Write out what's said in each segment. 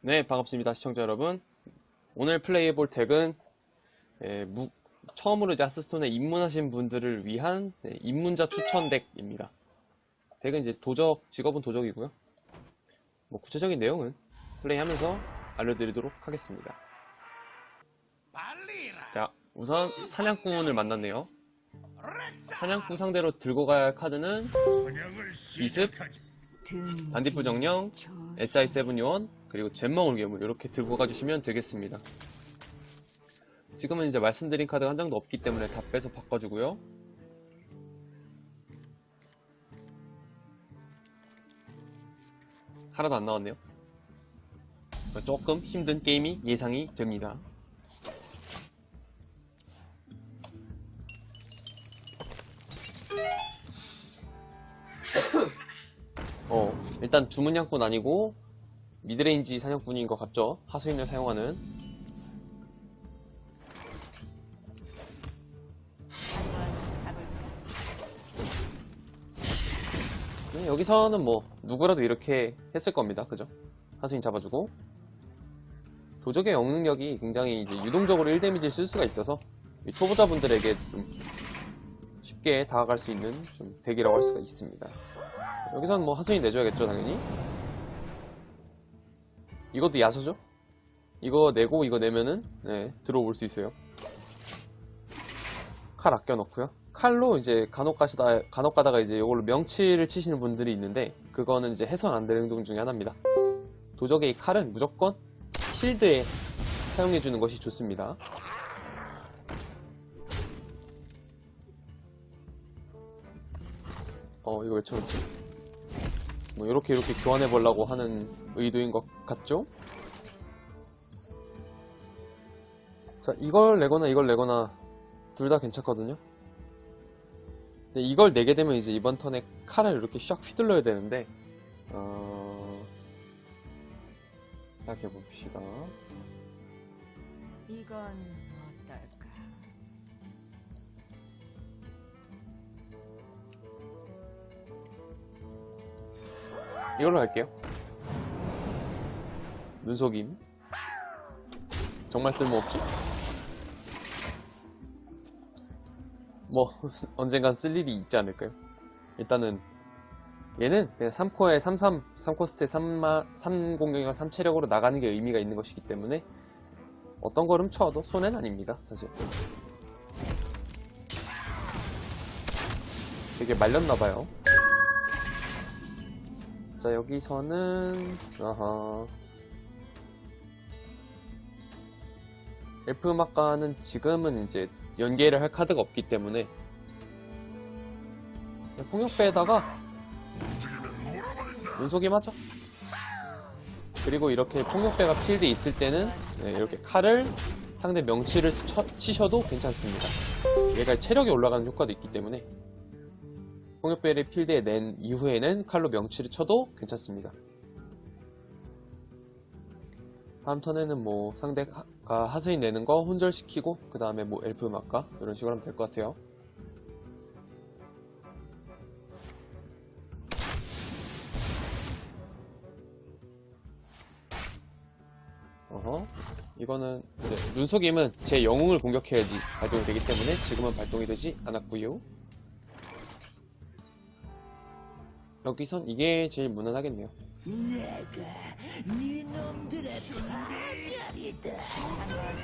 네, 반갑습니다. 시청자 여러분. 오늘 플레이해볼 덱은 예, 무- 처음으로 이제 하스스톤에 입문하신 분들을 위한 네, 입문자 추천 덱입니다. 덱은 이제 도적, 직업은 도적이고요. 뭐 구체적인 내용은 플레이하면서 알려드리도록 하겠습니다. 자, 우선 사냥꾼을 만났네요. 사냥꾼 상대로 들고 가야 할 카드는 기습, 반딧불 정령, SI7 요원, 그리고 잼먹을 괴물 이렇게 들고 가주시면 되겠습니다. 지금은 이제 말씀드린 카드가 한 장도 없기 때문에 다 빼서 바꿔주고요. 하나도 안 나왔네요. 조금 힘든 게임이 예상이 됩니다. 어, 일단 주문양꾼 아니고 미드레인지 사냥꾼인 것 같죠? 하수인을 사용하는 네, 여기서는 뭐 누구라도 이렇게 했을 겁니다. 그죠? 하수인 잡아주고 도적의 영능력이 굉장히 이제 유동적으로 1데미지를 쓸 수가 있어서 이 초보자분들에게 좀 쉽게 다가갈 수 있는 좀 덱이라고 할 수가 있습니다. 여기서는 뭐 하수인 내줘야겠죠, 당연히. 이것도 야수죠? 이거 내고 이거 내면은 네, 들어올 수 있어요. 칼 아껴 넣고요. 칼로 이제 간혹 가시다 간혹 가다가 이제 이걸로 명치를 치시는 분들이 있는데 그거는 이제 해선 안 되는 행동 중에 하나입니다. 도적의 이 칼은 무조건 필드에 사용해 주는 것이 좋습니다. 어 이거 왜 쳐놓지? 뭐 이렇게 이렇게 교환해 보려고 하는 의도인 것 같죠? 자 이걸 내거나 이걸 내거나 둘 다 괜찮거든요. 근데 이걸 내게 되면 이제 이번 턴에 칼을 이렇게 샥 휘둘러야 되는데 어... 생각해 봅시다. 이건 어떨까? 이걸로 할게요. 눈속임. 정말 쓸모없죠? 뭐, 언젠간 쓸 일이 있지 않을까요? 일단은, 얘는 그냥 3코어에 33, 3코스트에 3마, 3공격이가 3체력으로 나가는 게 의미가 있는 것이기 때문에, 어떤 걸음 쳐도 손해는 아닙니다, 사실. 되게 말렸나봐요. 자 여기서는 아하 엘프 막가는 지금은 이제 연계를 할 카드가 없기 때문에 폭력배에다가 눈속임 하죠 그리고 이렇게 폭력배가 필드에 있을 때는 네, 이렇게 칼을 상대 명치를 쳐- 치셔도 괜찮습니다 얘가 체력이 올라가는 효과도 있기 때문에 폭력배를 필드에 낸 이후에는 칼로 명치를 쳐도 괜찮습니다. 다음 턴에는 뭐 상대가 하수인 내는 거 혼절시키고 그 다음에 뭐 엘프 막가 이런 식으로 하면 될 것 같아요. 어허 이거는 이제 눈속임은 제 영웅을 공격해야지 발동이 되기 때문에 지금은 발동이 되지 않았고요. 여기선 이게 제일 무난하겠네요.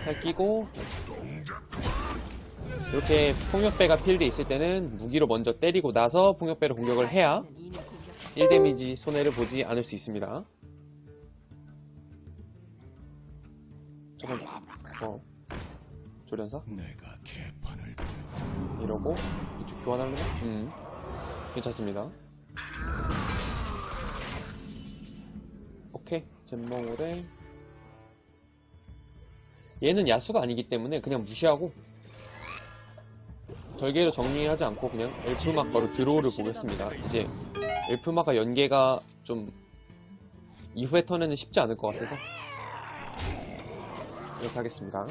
팔 끼고 이렇게 폭력배가 필드에 있을 때는 무기로 먼저 때리고 나서 폭력배를 공격을 해야 이미 공격 1데미지 손해를 보지 않을 수 있습니다. 조금 어 조련사 내가 개판을 이러고 이쪽 교환하려나? 음 괜찮습니다. 오케이 잼몽오래 얘는 야수가 아니기 때문에 그냥 무시하고 절개로 정리하지 않고 그냥 엘프마커로 드로우를 보겠습니다. 이제 엘프마가 연계가 좀 이후의 턴에는 쉽지 않을 것 같아서 이렇게 하겠습니다.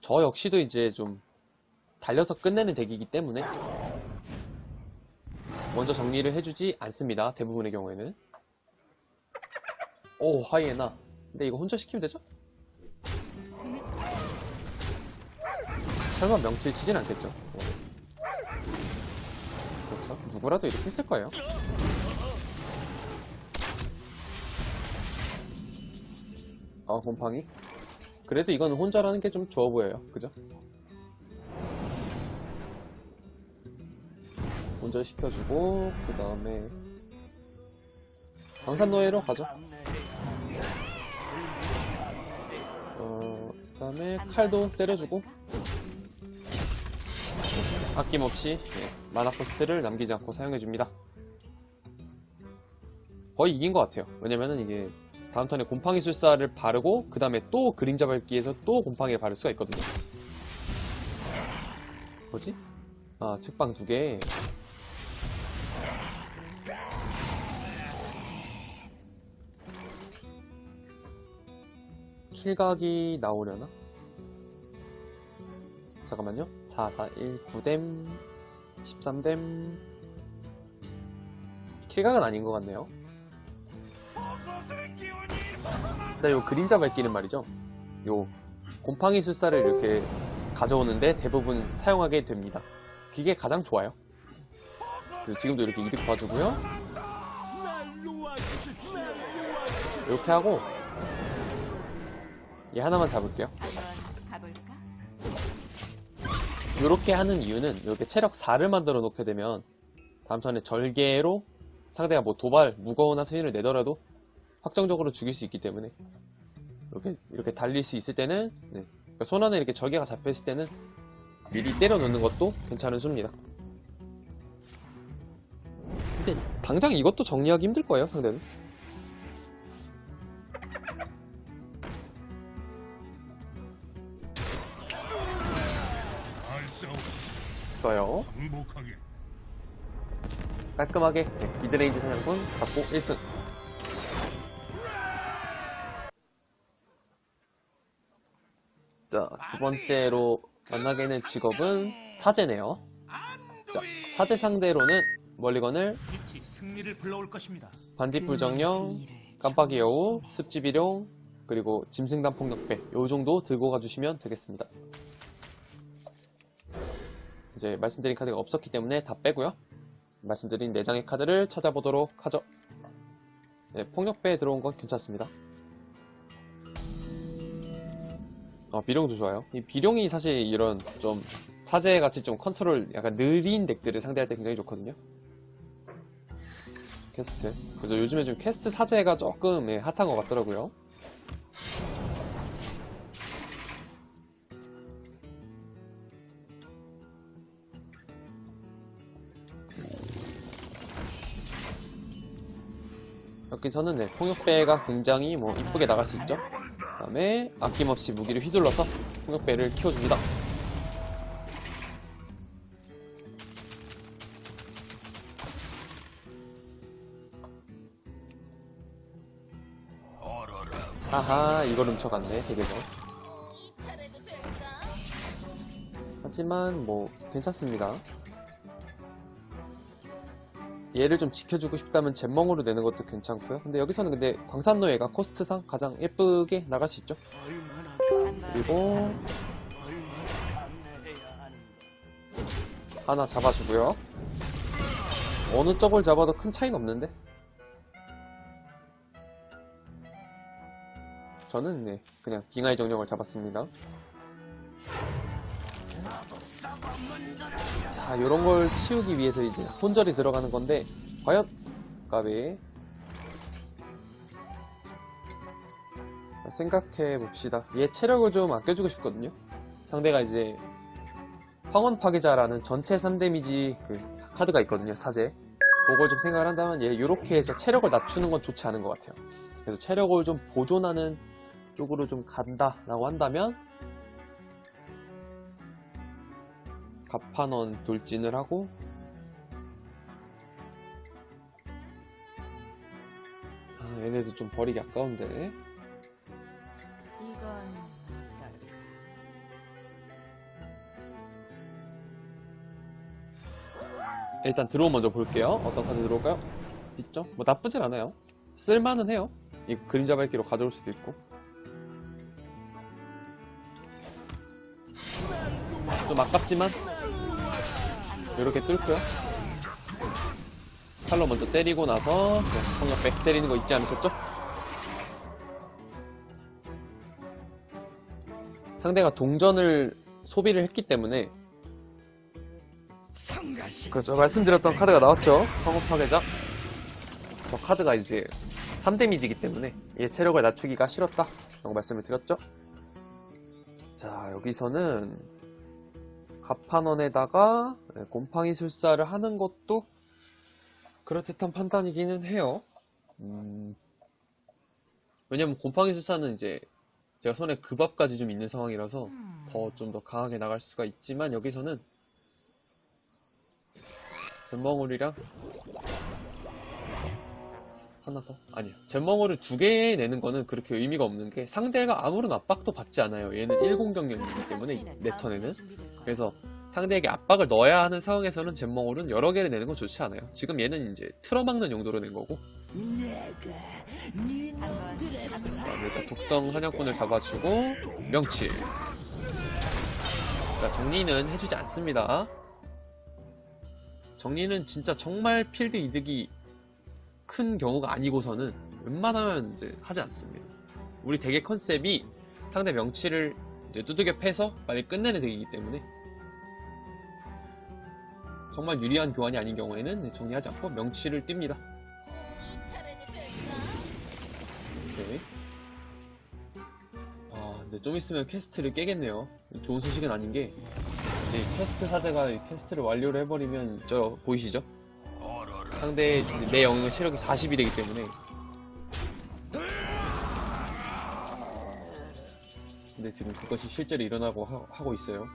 저 역시도 이제 좀 달려서 끝내는 덱이기 때문에 먼저 정리를 해주지 않습니다. 대부분의 경우에는. 오, 하이에나. 근데 이거 혼자 시키면 되죠? 설마 명칠 치진 않겠죠? 네. 그렇죠. 누구라도 이렇게 했을 거예요. 아, 곰팡이? 그래도 이건 혼자라는 게 좀 좋아 보여요. 그죠? 먼저 시켜주고, 그 다음에, 방산노예로 가죠. 어, 그 다음에 칼도 때려주고, 아낌없이 예, 마나 코스트를 남기지 않고 사용해줍니다. 거의 이긴 것 같아요. 왜냐면은 이게 다음 턴에 곰팡이 술사를 바르고 그 다음에 또 그림자 밟기에서 또 곰팡이를 바를 수가 있거든요. 뭐지? 아 측방 두 개. 킬각이 나오려나? 잠깐만요. 4, 4, 1, 9댐, 13댐. 킬각은 아닌 것 같네요. 자, 요 그림자 밝기는 말이죠. 요 곰팡이 술사를 이렇게 가져오는데 대부분 사용하게 됩니다. 그게 가장 좋아요. 지금도 이렇게 이득 봐주고요. 이렇게 하고 얘 하나만 잡을게요. 이렇게 하는 이유는 이렇게 체력 4를 만들어 놓게 되면 다음 턴에 절개로 상대가 뭐 도발, 무거운 하수인을 내더라도 확정적으로 죽일 수 있기 때문에 이렇게 이렇게 달릴 수 있을 때는 네. 그러니까 손 안에 이렇게 절개가 잡혀 있을 때는 미리 때려 놓는 것도 괜찮은 수입니다. 근데 당장 이것도 정리하기 힘들 거예요 상대는. 행복하게 깔끔하게 네, 미드레인지 사냥꾼 잡고 1승 자, 두 번째로 만나게 된 직업은 사제네요. 자, 사제 상대로는 멀리건을. 반딧불 정령, 깜빡이 여우, 습지비룡, 그리고 짐승단 폭력배 요 정도 들고 가주시면 되겠습니다. 이제 말씀드린 카드가 없었기 때문에 다 빼고요. 말씀드린 4장의 카드를 찾아보도록 하죠. 네, 폭력배에 들어온 건 괜찮습니다. 어, 비룡도 좋아요. 이 비룡이 사실 이런 좀 사제같이 좀 컨트롤 약간 느린 덱들을 상대할 때 굉장히 좋거든요. 퀘스트. 그래서 요즘에 좀 퀘스트 사제가 조금 예, 핫한 것 같더라고요. 여기서는 네, 폭력배가 굉장히 뭐 이쁘게 나갈 수 있죠. 그 다음에 아낌없이 무기를 휘둘러서 폭력배를 키워줍니다. 아하 이걸 훔쳐갔네 덱에서 하지만 뭐 괜찮습니다 얘를 좀 지켜주고 싶다면 jet멍으로 내는 것도 괜찮고요. 근데 여기서는 근데 광산노예가 코스트상 가장 예쁘게 나갈 수 있죠? 그리고 하나 잡아주고요. 어느 쪽을 잡아도 큰 차이는 없는데? 저는 네, 그냥 빙하의 정령을 잡았습니다. 자, 요런 걸 치우기 위해서 이제 혼절이 들어가는 건데, 과연? 까비. 생각해 봅시다. 얘 체력을 좀 아껴주고 싶거든요. 상대가 이제, 황혼 파괴자라는 전체 3데미지 그 카드가 있거든요, 사제. 그걸 좀 생각을 한다면 얘 요렇게 해서 체력을 낮추는 건 좋지 않은 것 같아요. 그래서 체력을 좀 보존하는 쪽으로 좀 간다라고 한다면 갑판원 돌진을 하고 아 얘네도 좀 버리기 아까운데 이건? 일단 드로우 먼저 볼게요. 어떤 카드 들어올까요? 있죠? 뭐 나쁘진 않아요. 쓸만은 해요. 이 그림자 밟기로 가져올 수도 있고. 좀 아깝지만 이렇게 뚫고요. 칼로 먼저 때리고 나서 네, 방금 백 때리는 거 잊지 않으셨죠? 상대가 동전을 소비를 했기 때문에 그렇죠. 말씀드렸던 카드가 나왔죠. 황혼 파괴자. 저 카드가 이제 3데미지이기 때문에 얘 체력을 낮추기가 싫었다. 라고 말씀을 드렸죠. 자, 여기서는 갑판원에다가 네, 곰팡이 술사를 하는 것도 그럴듯한 판단이기는 해요. 음, 왜냐면 곰팡이 술사는 이제 제가 손에 급압까지 좀 있는 상황이라서 더 좀더 강하게 나갈 수가 있지만 여기서는 잼멍울이랑 하나 더? 아니야. 잼멍울을 두개 내는 거는 그렇게 의미가 없는 게 상대가 아무런 압박도 받지 않아요. 얘는 1공격력이기 때문에 내 턴에는. 그래서 상대에게 압박을 넣어야 하는 상황에서는 잼멍울은 여러 개를 내는 건 좋지 않아요. 지금 얘는 이제 틀어막는 용도로 낸 거고. 자, 독성 사냥꾼을 잡아주고 명치. 자, 정리는 해주지 않습니다. 정리는 진짜 정말 필드 이득이 큰 경우가 아니고서는 웬만하면 이제 하지 않습니다. 우리 대개 컨셉이 상대 명치를 이제 두들겨 패서 빨리 끝내는 덱이기 때문에 정말 유리한 교환이 아닌 경우에는 정리하지 않고 명치를 띱니다. 오케이. 아, 근데 좀 있으면 퀘스트를 깨겠네요. 좋은 소식은 아닌 게, 이제 퀘스트 사제가 이 퀘스트를 완료를 해버리면, 저, 보이시죠? 상대, 내 영역의 체력이 40이 되기 때문에. 근데 지금 그것이 실제로 일어나고 하, 하고 있어요.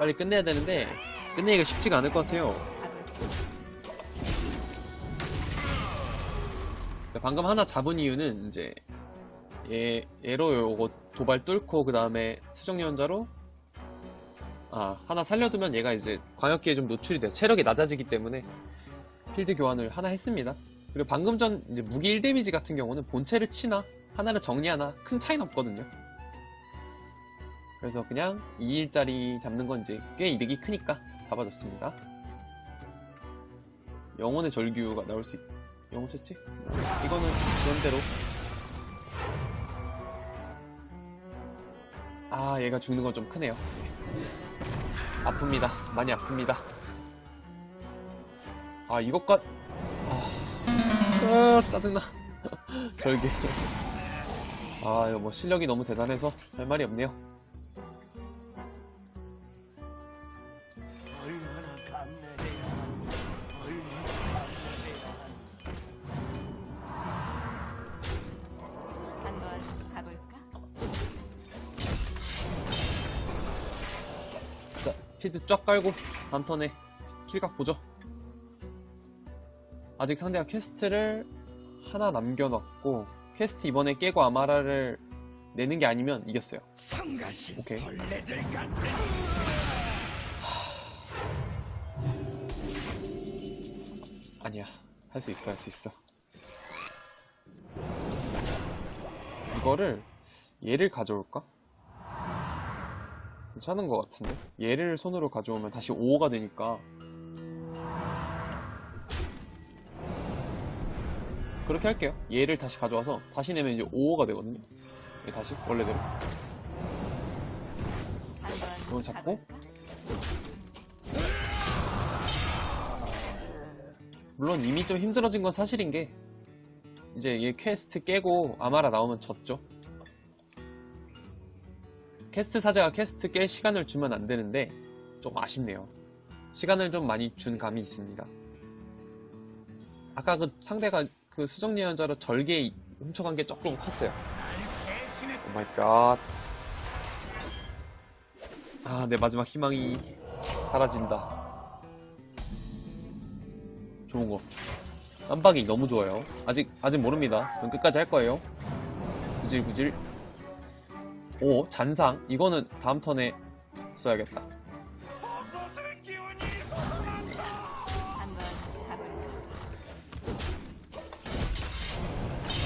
빨리 끝내야 되는데, 끝내기가 쉽지가 않을 것 같아요. 방금 하나 잡은 이유는 이제 얘 얘로 요거 도발 뚫고 그 다음에 수정 예언자로 아 하나 살려두면 얘가 이제 광역기에 좀 노출이 돼요 체력이 낮아지기 때문에 필드 교환을 하나 했습니다 그리고 방금 전 이제 무기 1 데미지 같은 경우는 본체를 치나 하나를 정리하나 큰 차이는 없거든요 그래서 그냥 2일짜리 잡는 건 이제 꽤 이득이 크니까 잡아줬습니다. 영혼의 절규가 나올 수 있... 영혼 채찍? 이거는 그런 대로. 아 얘가 죽는 건 좀 크네요. 아픕니다. 많이 아픕니다. 아 이것과 아, 아 짜증나. 절개 아 이거 뭐 실력이 너무 대단해서 할 말이 없네요 깔고 다음 턴에 킬각 보죠. 아직 상대가 퀘스트를 하나 남겨놨고 퀘스트 이번에 깨고 아마라를 내는 게 아니면 이겼어요. 오케이. 아니야. 할 수 있어 할 수 있어. 이거를 얘를 가져올까? 괜찮은 것 같은데? 얘를 손으로 가져오면 다시 5가 되니까. 그렇게 할게요. 얘를 다시 가져와서 다시 내면 이제 5가 되거든요. 얘 다시 원래대로. 이건 잡고. 물론 이미 좀 힘들어진 건 사실인 게 이제 얘 퀘스트 깨고 아마라 나오면 졌죠. 퀘스트 사자가 퀘스트 깰 시간을 주면 안 되는데 좀 아쉽네요. 시간을 좀 많이 준 감이 있습니다. 아까 그 상대가 그 수정 예언자로 절개 훔쳐간 게 조금 컸어요. 오 마이 갓. 아, 내 마지막 희망이 사라진다. 좋은 거. 깜빡이 너무 좋아요. 아직, 아직 모릅니다. 그럼 끝까지 할 거예요. 구질구질. 오, 잔상. 이거는 다음 턴에 써야겠다.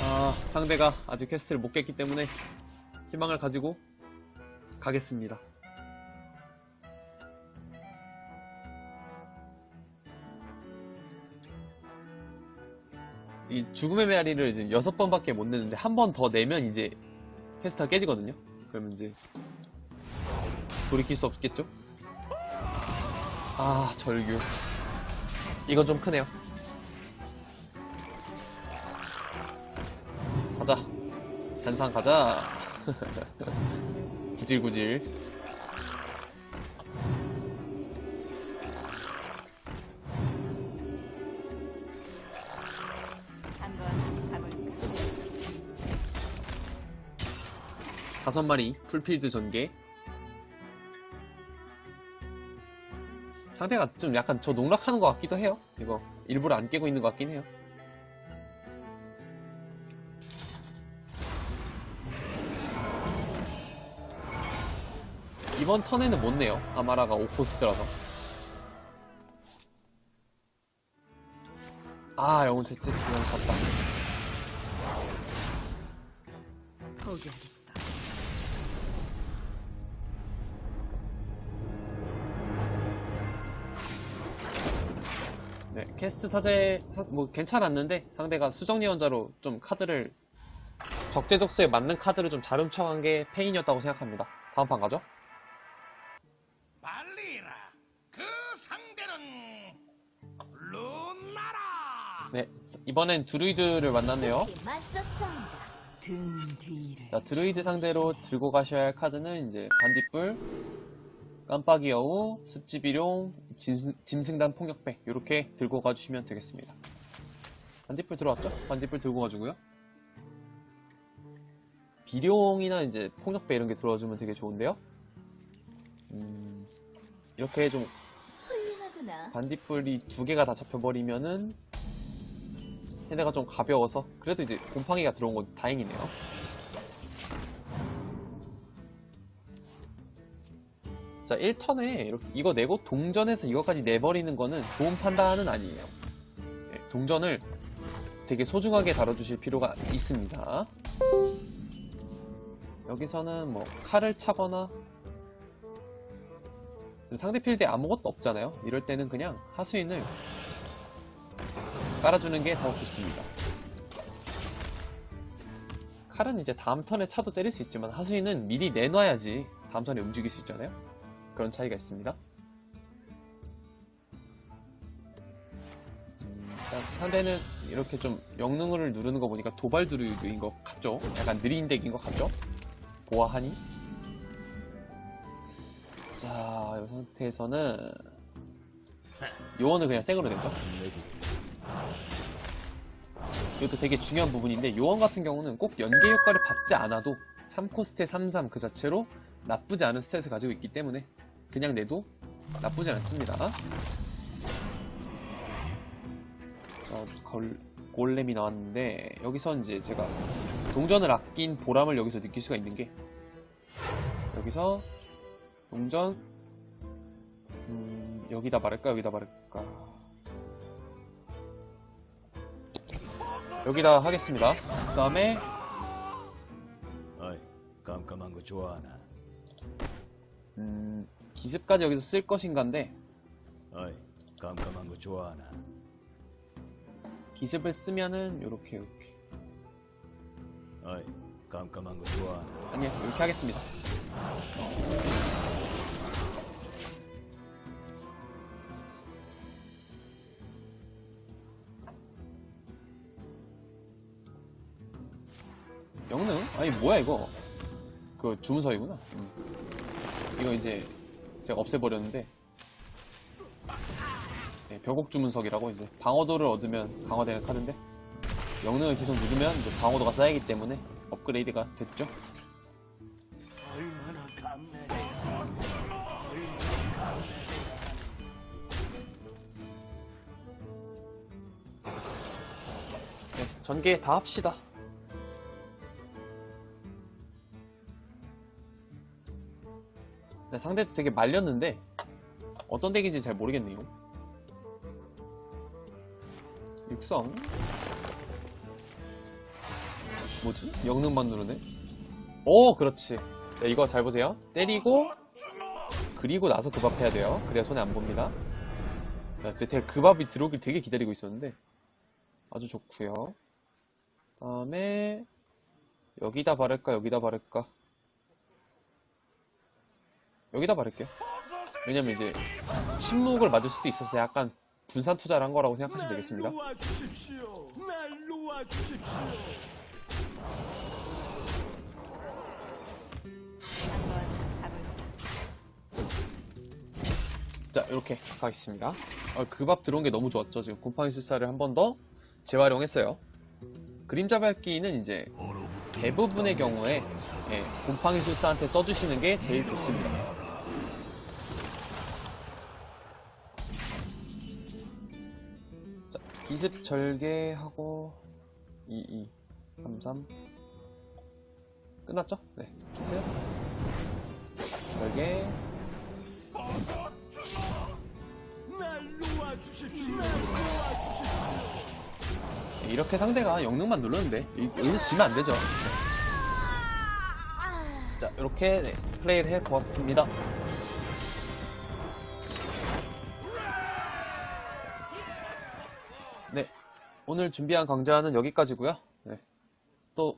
아, 상대가 아직 퀘스트를 못 깼기 때문에 희망을 가지고 가겠습니다. 이 죽음의 메아리를 이제 여섯 번밖에 못 내는데 한 번 더 내면 이제 퀘스트가 깨지거든요. 그러면 이제 돌이킬 수 없겠죠? 아, 절규. 이건 좀 크네요. 가자. 잔상 가자. 구질구질. 5마리 풀필드 전개. 상대가 좀 약간 저 농락하는 것 같기도 해요. 이거 일부러 안 깨고 있는 것 같긴 해요. 이번 턴에는 못 내요. 아마라가 오코스트라서. 아 영혼 채찍. 그냥 갔다. 포기하겠어 캐스트 사제 사- 뭐 괜찮았는데 상대가 수정 예언자로 좀 카드를 적재적소에 맞는 카드를 좀 잘 훔쳐간 게 페인이었다고 생각합니다. 다음 판 가죠. 빨리라. 그 상대는 루나라. 네, 이번엔 드루이드를 만났네요. 자, 드루이드 상대로 들고 가셔야 할 카드는 이제 반딧불, 깜빡이 여우, 습지 비룡, 짐승, 짐승 단 폭력배 이렇게 들고 가주시면 되겠습니다. 반딧불 들어왔죠? 반딧불 들고 가주고요. 비룡이나 이제 폭력배 이런 게 들어와주면 되게 좋은데요. 음, 이렇게 좀. 반딧불이 두 개가 다 잡혀버리면은 얘네가 좀 가벼워서 그래도 이제 곰팡이가 들어온 건 다행이네요. 1턴에 이렇게 이거 내고 동전에서 이거까지 내버리는 거는 좋은 판단은 아니에요. 네, 동전을 되게 소중하게 다뤄주실 필요가 있습니다. 여기서는 뭐 칼을 차거나 상대 필드에 아무것도 없잖아요. 이럴 때는 그냥 하수인을 깔아주는 게 더 좋습니다. 칼은 이제 다음 턴에 차도 때릴 수 있지만 하수인은 미리 내놔야지 다음 턴에 움직일 수 있잖아요. 그런 차이가 있습니다. 상대는 이렇게 좀 영능을 누르는 거 보니까 도발 드루이드인 것 같죠? 약간 느린 덱인 것 같죠? 보아하니? 자, 이 상태에서는 요원을 그냥 생으로 내죠. 이것도 되게 중요한 부분인데 요원 같은 경우는 꼭 연계 효과를 받지 않아도 3코스트의 33 그 자체로 나쁘지 않은 스탯을 가지고 있기 때문에 그냥 내도 나쁘지 않습니다. 자, 걸, 골렘이 나왔는데 여기서 이제 제가 동전을 아낀 보람을 여기서 느낄 수가 있는 게 여기서 동전 음, 여기다 말할까 여기다 말할까 여기다 하겠습니다. 그 다음에 어이, 깜깜한 거 좋아하나? 음, 기습까지 여기서 쓸 것인가인데 어이, 깜깜한 거 좋아하나? 기습을 쓰면은 요렇게 요렇게 어이, 깜깜한 거 좋아하나? 아니요 이렇게 하겠습니다. 영능? 아니 뭐야 이거 그 주문서이구나 음. 이거 이제 제가 없애버렸는데 네, 벽옥 주문석이라고 이제 방어도를 얻으면 강화되는 카드인데 영능을 계속 누르면 이제 방어도가 쌓이기 때문에 업그레이드가 됐죠. 네, 전개 다 합시다. 상대도 되게 말렸는데 어떤 덱인지 잘 모르겠네요. 육성. 뭐지? 영능만 누르네? 오 그렇지. 네, 이거 잘 보세요. 때리고 그리고 나서 급합해야 돼요. 그래야 손에 안 봅니다. 자, 되게 급합이 들어오길 되게 기다리고 있었는데 아주 좋고요. 다음에 여기다 바를까 여기다 바를까 여기다 바를게요 왜냐면 이제 침묵을 맞을 수도 있어서 약간 분산 투자를 한 거라고 생각하시면 되겠습니다? 자, 이렇게 가겠습니다. 어, 그밥 들어온 게 너무 좋았죠. 지금 곰팡이 술사를 한 번 더 재활용했어요. 그림자 밟기는 이제 대부분의 경우에 예, 곰팡이 술사한테 써주시는 게 제일 좋습니다. 자, 기습 절개하고 2, 2, 3, 3 끝났죠? 네, 기습 절개 놓아주십시오. 이렇게 상대가 영능만 이- 여기서 지면 안 되죠. 자, 이렇게 네, 플레이를 해 보았습니다. 오늘 준비한 강좌는 여기까지고요. 네, 또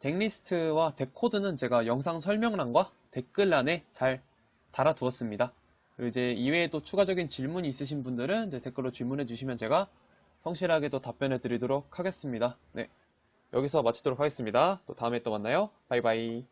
덱리스트와 덱코드는 제가 영상 설명란과 댓글란에 잘 달아두었습니다. 그리고 이제 이외에도 추가적인 질문이 있으신 분들은 댓글로 질문해 주시면 제가 성실하게 또 답변해 드리도록 하겠습니다. 네. 여기서 마치도록 하겠습니다. 또 다음에 또 만나요. 바이바이.